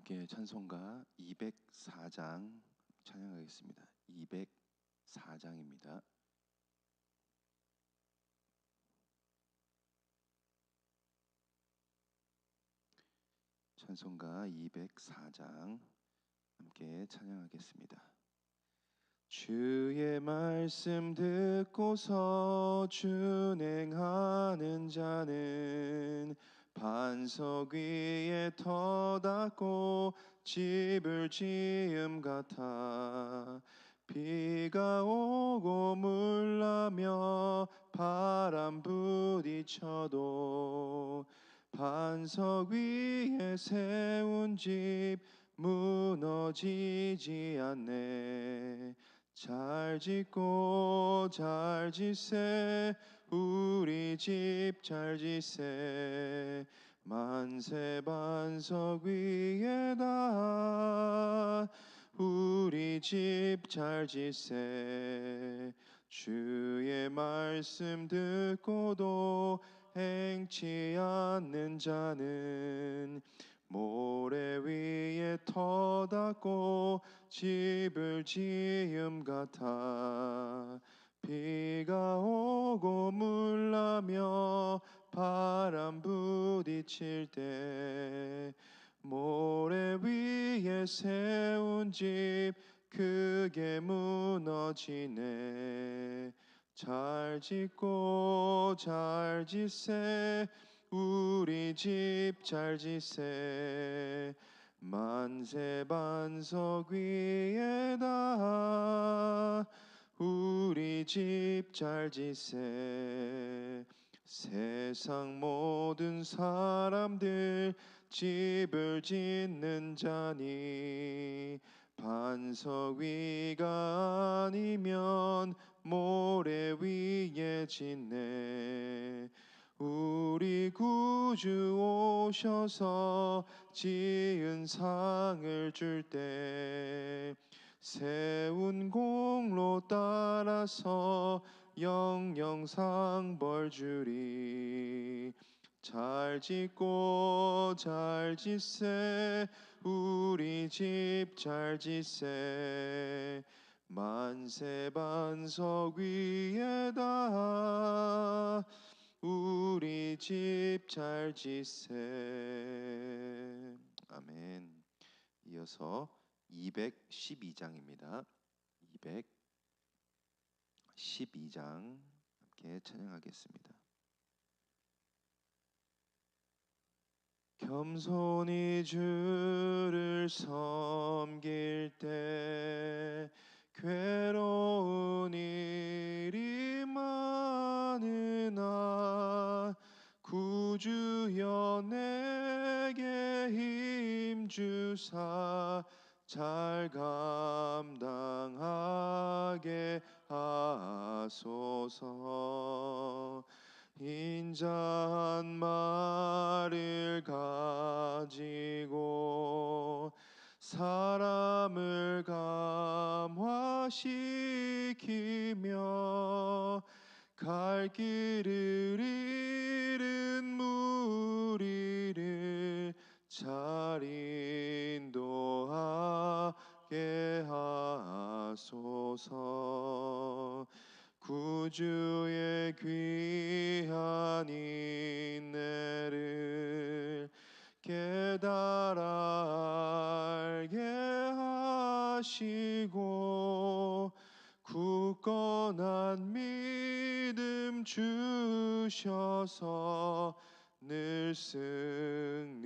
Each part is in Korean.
함께 찬송가 204장 찬양하겠습니다. 204장입니다. 찬송가 204장 함께 찬양하겠습니다. 주의 말씀 듣고서 준행하는 자는 반석 위에 터닫고 집을 지음 같아. 비가 오고 물나며 바람 부딪혀도 반석 위에 세운 집 무너지지 않네. 잘 짓고 잘 짓세 우리 집잘 짓세. 만세 반석 위에다. 우리 집잘 짓세. 주의 말씀 듣고도 행치 않는 자는 모래 위에 터닫고 집을 지음 같아 비가 오고 물나며 바람 부딪힐 때 모래 위에 세운 집 크게 무너지네. 잘 짓고 잘 짓세. 우리 집 잘 짓세. 만세 반석 위에다 우리 집잘 짓세. 세상 모든 사람들 집을 짓는 자니 반석 위가 아니면 모래 위에 짓네. 우리 구주 오셔서 지은 상을 줄때 세운 공로 따라서 영영상 벌 주리. 잘 짓고 잘 짓세. 우리 집 잘 짓세. 만세 반석 위에다 우리 집 잘 짓세. 아멘. 이어서 212장입니다. 212장 함께 찬양하겠습니다. 겸손히 주를 섬길 때 괴로운 일이 많으나 구주여 내게 힘 주사 잘 감당하게 하소서. 인자한 말을 가지고 사람을 감화시키며 갈 길을 잃은 무리를 잘인 도하게 하소서. 구주의 귀한 인내를 깨달아 알게 하시고 굳건한 믿음 주셔서 늘 승리하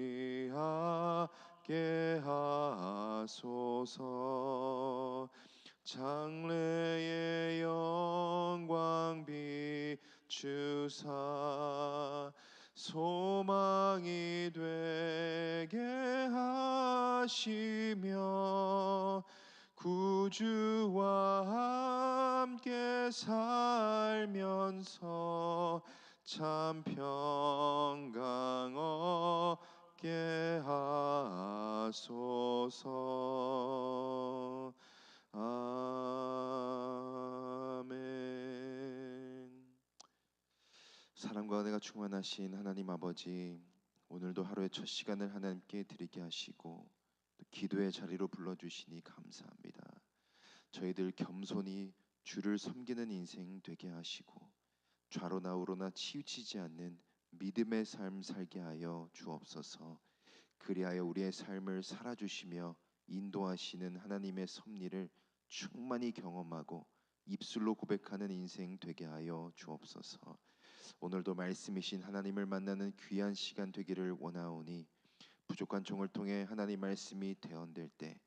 게 하소서. 장래의 영광 비추사. 소망이 되게 하시며 구주와 함께 살면서 참 평강 얻 게 하소서 아멘. 사랑과 은혜가 충만하신 하나님 아버지, 오늘도 하루의 첫 시간을 하나님께 드리게 하시고 또 기도의 자리로 불러주시니 감사합니다. 저희들 겸손히 주를 섬기는 인생 되게 하시고 좌로나 우로나 치우치지 않는 믿음의 삶 살게 하여 주옵소서. 그리하여 우리의 삶을 살아주시며 인도하시는 하나님의 섭리를 충만히 경험하고 입술로 고백하는 인생 되게 하여 주옵소서. 오늘도 말씀이신 하나님을 만나는 귀한 시간 되기를 원하오니 부족한 종을 통해 하나님 말씀이 대언될 때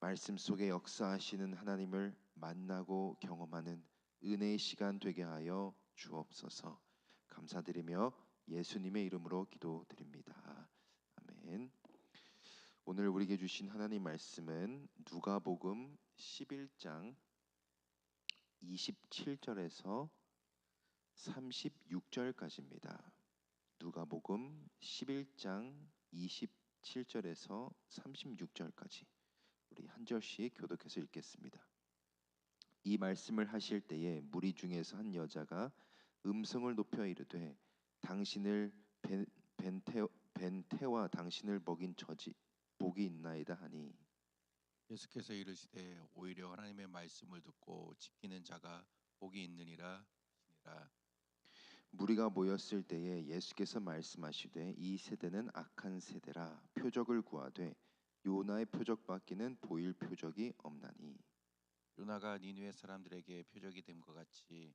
말씀 속에 역사하시는 하나님을 만나고 경험하는 은혜의 시간 되게 하여 주옵소서. 감사드리며 예수님의 이름으로 기도드립니다. 아멘. 오늘 우리에게 주신 하나님 말씀은 누가복음 11장 27절에서 36절까지입니다. 누가복음 11장 27절에서 36절까지 우리 한 절씩 교독해서 읽겠습니다. 이 말씀을 하실 때에 무리 중에서 한 여자가 음성을 높여 이르되 당신을 벤, 벤테, 벤테와 당신을 먹인 저지 복이 있나이다 하니. 예수께서 이르시되 오히려 하나님의 말씀을 듣고 지키는 자가 복이 있느니라 하시니라. 무리가 모였을 때에 예수께서 말씀하시되 이 세대는 악한 세대라 표적을 구하되 요나의 표적밖에는 보일 표적이 없나니. 요나가 니누의 사람들에게 표적이 됨과 같이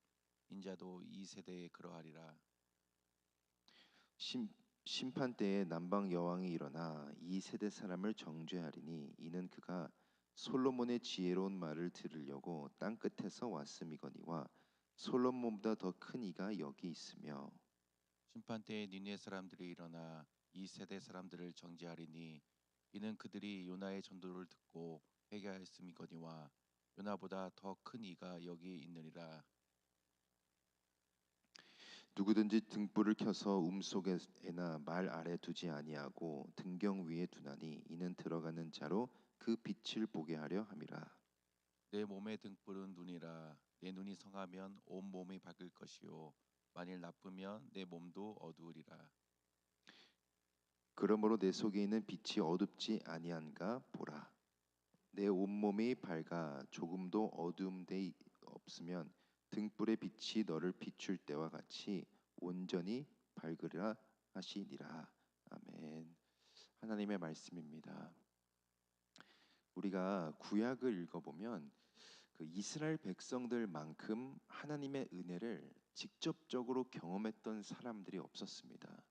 인자도 이 세대에 그러하리라 심, 심판 때에 남방 여왕이 일어나 이 세대 사람을 정죄하리니 이는 그가 솔로몬의 지혜로운 말을 들으려고 땅 끝에서 왔음이거니와 솔로몬보다 더 큰 이가 여기 있으며 심판 때에 니누의 사람들이 일어나 이 세대 사람들을 정죄하리니 이는 그들이 요나의 전도를 듣고 회개하였음이거니와 요나보다 더 큰 이가 여기 있느니라 누구든지 등불을 켜서 움 속에나 말 아래 두지 아니하고 등경 위에 두나니 이는 들어가는 자로 그 빛을 보게 하려 함이라. 내 몸의 등불은 눈이라. 내 눈이 성하면 온 몸이 밝을 것이요. 만일 나쁘면 내 몸도 어두우리라. 그러므로 내 속에 있는 빛이 어둡지 아니한가 보라. 내 온몸이 밝아 조금도 어두움 데 없으면 등불의 빛이 너를 비출 때와 같이 온전히 밝으리라 하시니라. 아멘. 하나님의 말씀입니다. 우리가 구약을 읽어보면 그 이스라엘 백성들만큼 하나님의 은혜를 직접적으로 경험했던 사람들이 없었습니다.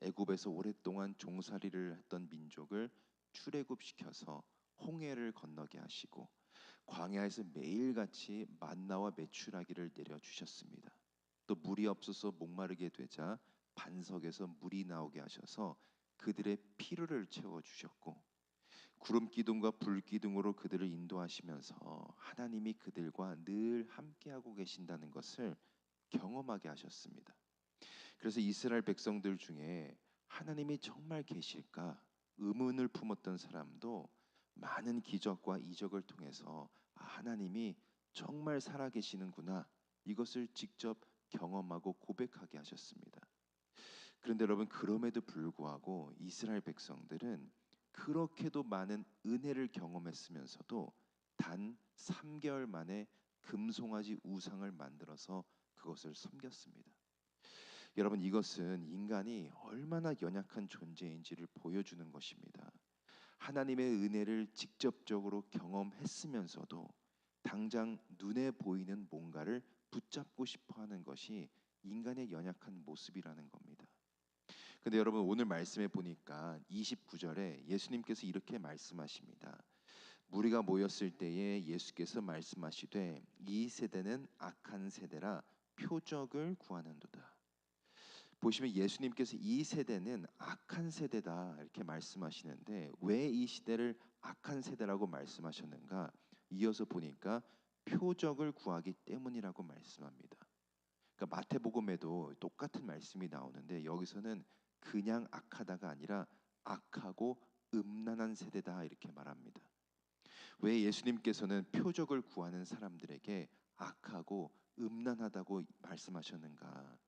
애굽에서 오랫동안 종살이를 했던 민족을 출애굽시켜서 홍해를 건너게 하시고 광야에서 매일같이 만나와 메추라기를 내려 주셨습니다. 또 물이 없어서 목마르게 되자 반석에서 물이 나오게 하셔서 그들의 필요를 채워 주셨고 구름 기둥과 불 기둥으로 그들을 인도하시면서 하나님이 그들과 늘 함께하고 계신다는 것을 경험하게 하셨습니다. 그래서 이스라엘 백성들 중에 하나님이 정말 계실까 의문을 품었던 사람도 많은 기적과 이적을 통해서 아, 하나님이 정말 살아계시는구나 이것을 직접 경험하고 고백하게 하셨습니다. 그런데 여러분 그럼에도 불구하고 이스라엘 백성들은 그렇게도 많은 은혜를 경험했으면서도 단 3개월 만에 금송아지 우상을 만들어서 그것을 섬겼습니다. 여러분 이것은 인간이 얼마나 연약한 존재인지를 보여주는 것입니다. 하나님의 은혜를 직접적으로 경험했으면서도 당장 눈에 보이는 뭔가를 붙잡고 싶어 하는 것이 인간의 연약한 모습이라는 겁니다. 근데 여러분 오늘 말씀에 보니까 29절에 예수님께서 이렇게 말씀하십니다. 무리가 모였을 때에 예수께서 말씀하시되 이 세대는 악한 세대라 표적을 구하는도다. 보시면 예수님께서 이 세대는 악한 세대다 이렇게 말씀하시는데 왜 이 시대를 악한 세대라고 말씀하셨는가? 이어서 보니까 표적을 구하기 때문이라고 말씀합니다. 그러니까 마태복음에도 똑같은 말씀이 나오는데 여기서는 그냥 악하다가 아니라 악하고 음란한 세대다 이렇게 말합니다. 왜 예수님께서는 표적을 구하는 사람들에게 악하고 음란하다고 말씀하셨는가?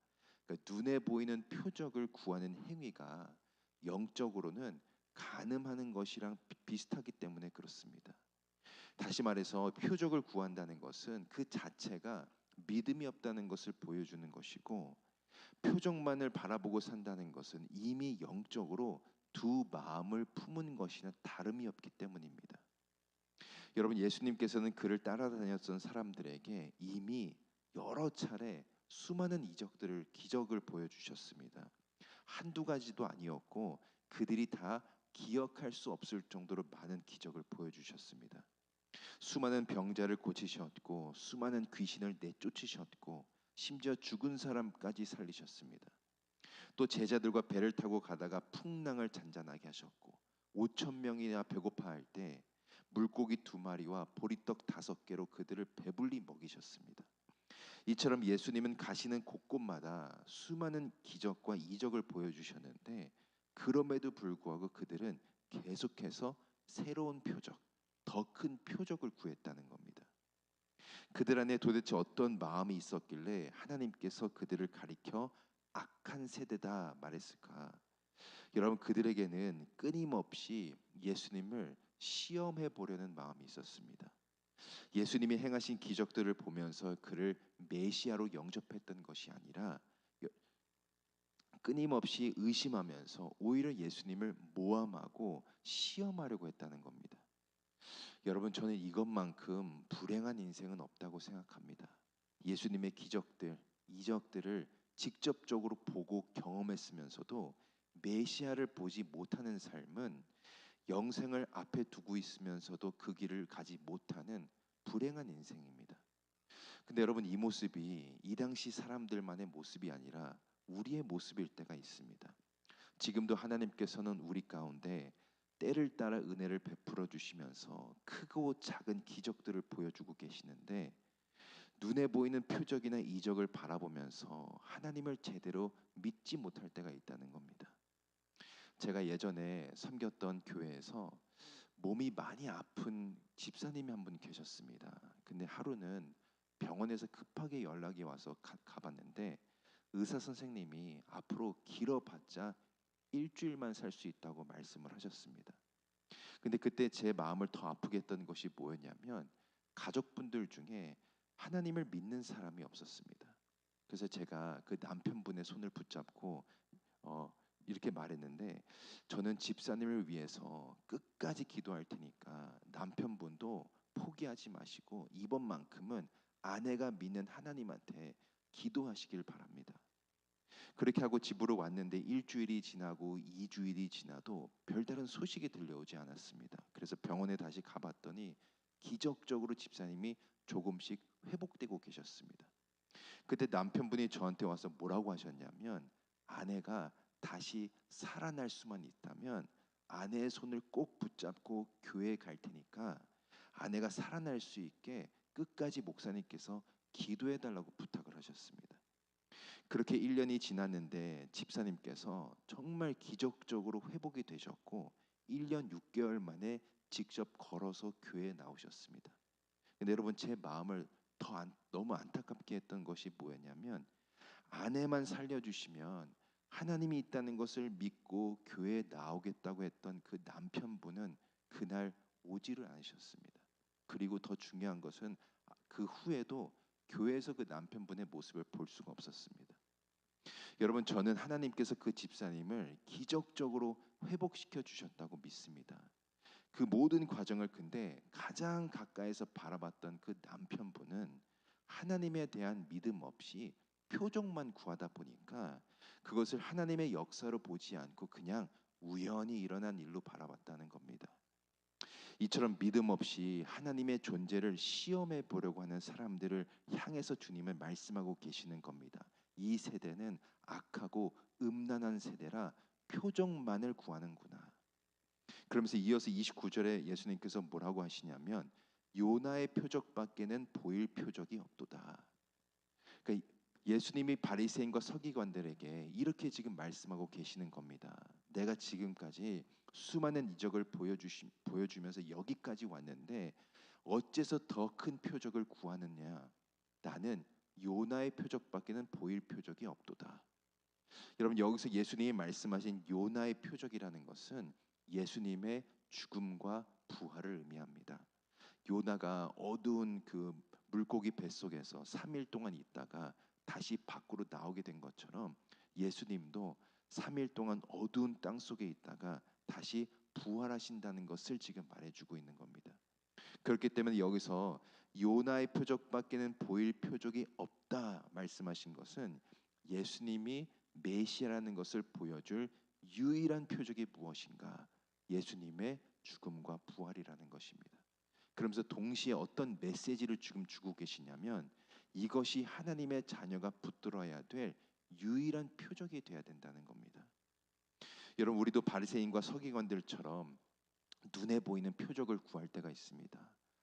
그러니까 눈에 보이는 표적을 구하는 행위가 영적으로는 가늠하는 것이랑 비- 비슷하기 때문에 그렇습니다. 다시 말해서 표적을 구한다는 것은 그 자체가 믿음이 없다는 것을 보여주는 것이고 표적만을 바라보고 산다는 것은 이미 영적으로 두 마음을 품은 것이나 다름이 없기 때문입니다. 여러분 예수님께서는 그를 따라다녔던 사람들에게 이미 여러 차례 수많은 이적들을 기적을 보여주셨습니다. 한두 가지도 아니었고 그들이 다 기억할 수 없을 정도로 많은 기적을 보여주셨습니다. 수많은 병자를 고치셨고 수많은 귀신을 내쫓으셨고 심지어 죽은 사람까지 살리셨습니다. 또 제자들과 배를 타고 가다가 풍랑을 잔잔하게 하셨고 5천 명이나 배고파할 때 물고기 두 마리와 보리떡 다섯 개로 그들을 배불리 먹이셨습니다. 이처럼 예수님은 가시는 곳곳마다 수많은 기적과 이적을 보여주셨는데 그럼에도 불구하고 그들은 계속해서 새로운 표적, 더 큰 표적을 구했다는 겁니다. 그들 안에 도대체 어떤 마음이 있었길래 하나님께서 그들을 가리켜 악한 세대다 말했을까? 여러분 그들에게는 끊임없이 예수님을 시험해 보려는 마음이 있었습니다. 예수님이 행하신 기적들을 보면서 그를 메시아로 영접했던 것이 아니라 여- 끊임없이 의심하면서 오히려 예수님을 모함하고 시험하려고 했다는 겁니다. 여러분 저는 이것만큼 불행한 인생은 없다고 생각합니다. 예수님의 기적들, 이적들을 직접적으로 보고 경험했으면서도 메시아를 보지 못하는 삶은 영생을 앞에 두고 있으면서도 그 길을 가지 못하는 불행한 인생입니다. 근데 여러분 이 모습이 이 당시 사람들만의 모습이 아니라 우리의 모습일 때가 있습니다. 지금도 하나님께서는 우리 가운데 때를 따라 은혜를 베풀어 주시면서 크고 작은 기적들을 보여주고 계시는데 눈에 보이는 표적이나 이적을 바라보면서 하나님을 제대로 믿지 못할 때가 있다는 겁니다. 제가 예전에 섬겼던 교회에서 몸이 많이 아픈 집사님이 한 분 계셨습니다. 근데 하루는 병원에서 급하게 연락이 와서 가, 가봤는데 의사 선생님이 앞으로 길어봤자 일주일만 살 수 있다고 말씀을 하셨습니다. 근데 그때 제 마음을 더 아프게 했던 것이 뭐였냐면 가족분들 중에 하나님을 믿는 사람이 없었습니다. 그래서 제가 그 남편분의 손을 붙잡고 어, 이렇게 말했는데 저는 집사님을 위해서 끝까지 기도할 테니까 남편분도 포기하지 마시고 이번만큼은 아내가 믿는 하나님한테 기도하시길 바랍니다. 그렇게 하고 집으로 왔는데 일주일이 지나고 이주일이 지나도 별다른 소식이 들려오지 않았습니다. 그래서 병원에 다시 가봤더니 기적적으로 집사님이 조금씩 회복되고 계셨습니다. 그때 남편분이 저한테 와서 뭐라고 하셨냐면 아내가 다시 살아날 수만 있다면 아내의 손을 꼭 붙잡고 교회에 갈 테니까 아내가 살아날 수 있게 끝까지 목사님께서 기도해 달라고 부탁을 하셨습니다. 그렇게 1년이 지났는데 집사님께서 정말 기적적으로 회복이 되셨고 1년 6개월 만에 직접 걸어서 교회에 나오셨습니다. 근데 여러분 제 마음을 더 안, 너무 안타깝게 했던 것이 뭐였냐면 아내만 살려주시면 하나님이 있다는 것을 믿고 교회에 나오겠다고 했던 그 남편분은 그날 오지를 않으셨습니다. 그리고 더 중요한 것은 그 후에도 교회에서 그 남편분의 모습을 볼 수가 없었습니다. 여러분 저는 하나님께서 그 집사님을 기적적으로 회복시켜 주셨다고 믿습니다. 그 모든 과정을 근데 가장 가까이서 바라봤던 그 남편분은 하나님에 대한 믿음 없이 표적만 구하다 보니까 그것을 하나님의 역사로 보지 않고 그냥 우연히 일어난 일로 바라봤다는 겁니다. 이처럼 믿음 없이 하나님의 존재를 시험해 보려고 하는 사람들을 향해서 주님은 말씀하고 계시는 겁니다. 이 세대는 악하고 음란한 세대라 표적만을 구하는구나. 그러면서 이어서 29절에 예수님께서 뭐라고 하시냐면 요나의 표적밖에는 보일 표적이 없도다. 그러니까 예수님이 바리새인과 서기관들에게 이렇게 지금 말씀하고 계시는 겁니다. 내가 지금까지 수많은 이적을 보여주시, 보여주면서 여기까지 왔는데 어째서 더 큰 표적을 구하느냐? 나는 요나의 표적밖에는 보일 표적이 없도다. 여러분 여기서 예수님이 말씀하신 요나의 표적이라는 것은 예수님의 죽음과 부활을 의미합니다. 요나가 어두운 그 물고기 뱃속에서 3일 동안 있다가 다시 밖으로 나오게 된 것처럼 예수님도 3일 동안 어두운 땅 속에 있다가 다시 부활하신다는 것을 지금 말해주고 있는 겁니다. 그렇기 때문에 여기서 요나의 표적밖에는 보일 표적이 없다 말씀하신 것은 예수님이 메시아라는 것을 보여줄 유일한 표적이 무엇인가? 예수님의 죽음과 부활이라는 것입니다. 그러면서 동시에 어떤 메시지를 지금 주고 계시냐면 이것이 하나님의 자녀가 붙들어야 될 유일한 표적이 되어야 된다는 겁니다. 여러분 우리도 바리새인과 서기관들처럼 눈에 보이는 표적을 구할 때가 있습니다.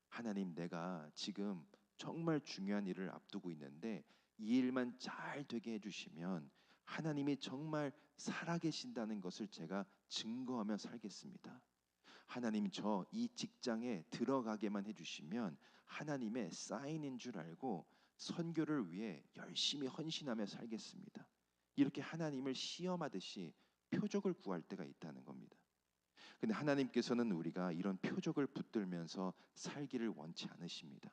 하나님 내가 지금 정말 중요한 일을 앞두고 있는데 이 일만 잘 되게 해주시면 하나님이 정말 살아계신다는 것을 제가 증거하며 살겠습니다. 하나님 저 이 직장에 들어가게만 해주시면 하나님의 사인인 줄 알고 선교를 위해 열심히 헌신하며 살겠습니다. 이렇게 하나님을 시험하듯이 표적을 구할 때가 있다는 겁니다. 근데 하나님께서는 우리가 이런 표적을 붙들면서 살기를 원치 않으십니다.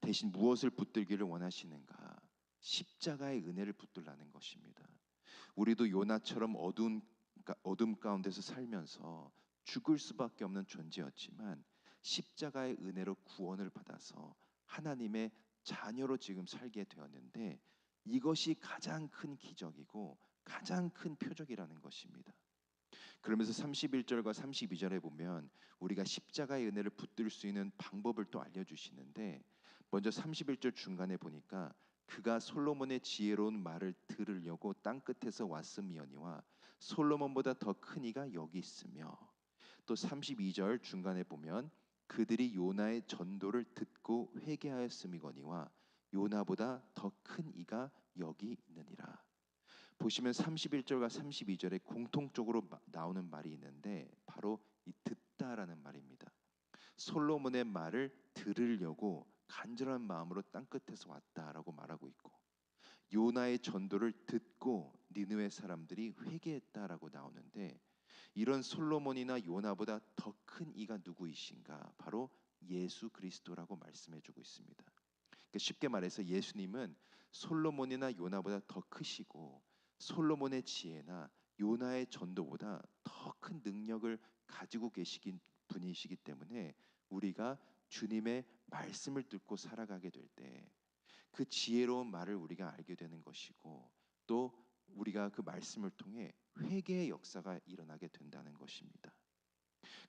대신 무엇을 붙들기를 원하시는가? 십자가의 은혜를 붙들라는 것입니다. 우리도 요나처럼 어두운 어둠 가운데서 살면서 죽을 수밖에 없는 존재였지만 십자가의 은혜로 구원을 받아서 하나님의 자녀로 지금 살게 되었는데 이것이 가장 큰 기적이고 가장 큰 표적이라는 것입니다. 그러면서 31절과 32절에 보면 우리가 십자가의 은혜를 붙들 수 있는 방법을 또 알려주시는데 먼저 31절 중간에 보니까 그가 솔로몬의 지혜로운 말을 들으려고 땅 끝에서 왔음이니와 솔로몬보다 더 큰 이가 여기 있으며 또 32절 중간에 보면 그들이 요나의 전도를 듣고 회개하였음이거니와 요나보다 더 큰 이가 여기 있느니라. 보시면 31절과 32절에 공통적으로 나오는 말이 있는데 바로 이 듣다라는 말입니다. 솔로몬의 말을 들으려고 간절한 마음으로 땅 끝에서 왔다라고 말하고 있고 요나의 전도를 듣고 니느웨 사람들이 회개했다라고 나오는데 이런 솔로몬이나 요나보다 더 큰 이가 누구이신가? 바로 예수 그리스도라고 말씀해 주고 있습니다. 그러니까 쉽게 말해서 예수님은 솔로몬이나 요나보다 더 크시고 솔로몬의 지혜나 요나의 전도보다 더 큰 능력을 가지고 계시긴 분이시기 때문에 우리가 주님의 말씀을 듣고 살아가게 될 때 그 지혜로운 말을 우리가 알게 되는 것이고 또 우리가 그 말씀을 통해 회개의 역사가 일어나게 된다는 것입니다.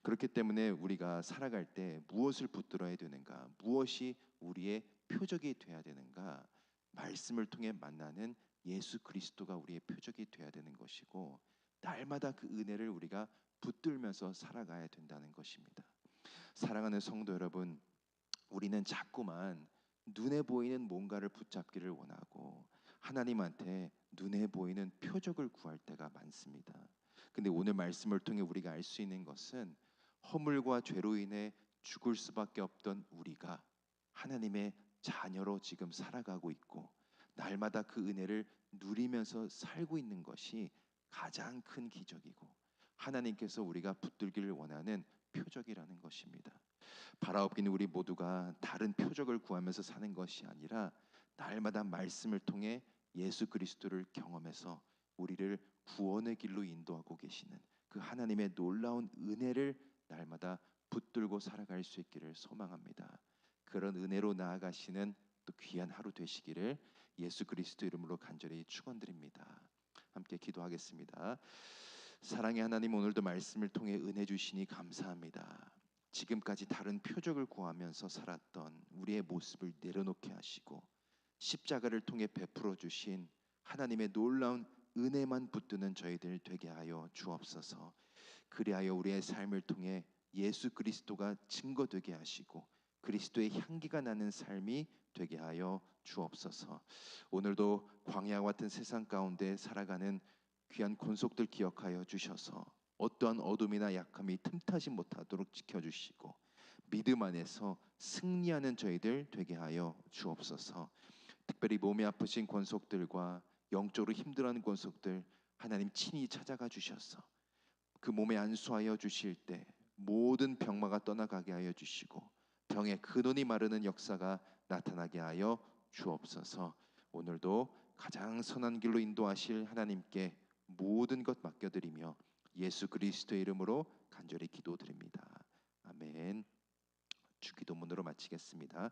그렇기 때문에 우리가 살아갈 때 무엇을 붙들어야 되는가? 무엇이 우리의 표적이 돼야 되는가? 말씀을 통해 만나는 예수 그리스도가 우리의 표적이 돼야 되는 것이고 날마다 그 은혜를 우리가 붙들면서 살아가야 된다는 것입니다. 사랑하는 성도 여러분, 우리는 자꾸만 눈에 보이는 뭔가를 붙잡기를 원하고 하나님한테 눈에 보이는 표적을 구할 때가 많습니다. 근데 오늘 말씀을 통해 우리가 알 수 있는 것은 허물과 죄로 인해 죽을 수밖에 없던 우리가 하나님의 자녀로 지금 살아가고 있고 날마다 그 은혜를 누리면서 살고 있는 것이 가장 큰 기적이고 하나님께서 우리가 붙들기를 원하는 표적이라는 것입니다. 바라옵기는 우리 모두가 다른 표적을 구하면서 사는 것이 아니라 날마다 말씀을 통해 예수 그리스도를 경험해서 우리를 구원의 길로 인도하고 계시는 그 하나님의 놀라운 은혜를 날마다 붙들고 살아갈 수 있기를 소망합니다. 그런 은혜로 나아가시는 또 귀한 하루 되시기를 예수 그리스도 이름으로 간절히 축원드립니다. 함께 기도하겠습니다. 사랑의 하나님 오늘도 말씀을 통해 은혜 주시니 감사합니다. 지금까지 다른 표적을 구하면서 살았던 우리의 모습을 내려놓게 하시고 십자가를 통해 베풀어 주신 하나님의 놀라운 은혜만 붙드는 저희들 되게 하여 주옵소서. 그리하여 우리의 삶을 통해 예수 그리스도가 증거되게 하시고 그리스도의 향기가 나는 삶이 되게 하여 주옵소서. 오늘도 광야 같은 세상 가운데 살아가는 귀한 권속들 기억하여 주셔서 어떠한 어둠이나 약함이 틈타지 못하도록 지켜주시고 믿음 안에서 승리하는 저희들 되게 하여 주옵소서. 특별히 몸이 아프신 권속들과 영적으로 힘들어하는 권속들 하나님 친히 찾아가 주셔서 그그 몸에 안수하여 주실 때 모든 병마가 떠나가게 하여 주시고 병의 근원이 마르는 역사가 나타나게 하여 주옵소서. 오늘도 가장 선한 길로 인도하실 하나님께 모든 것 맡겨드리며 예수 그리스도의 이름으로 간절히 기도드립니다. 아멘. 주기도문으로 마치겠습니다.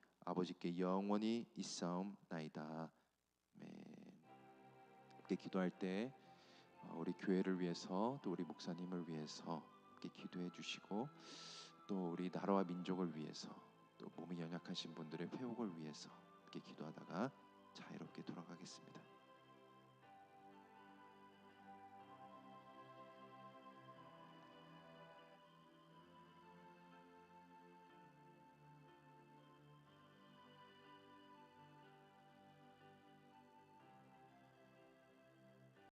아버지께 영원히 있사옵나이다. 아멘. 함께 기도할 때 어, 우리 교회를 위해서 또 우리 목사님을 위해서 함께 기도해 주시고 또 우리 나라와 민족을 위해서 또 몸이 연약하신 분들의 회복을 위해서 함께 기도하다가 자유롭게 돌아가겠습니다.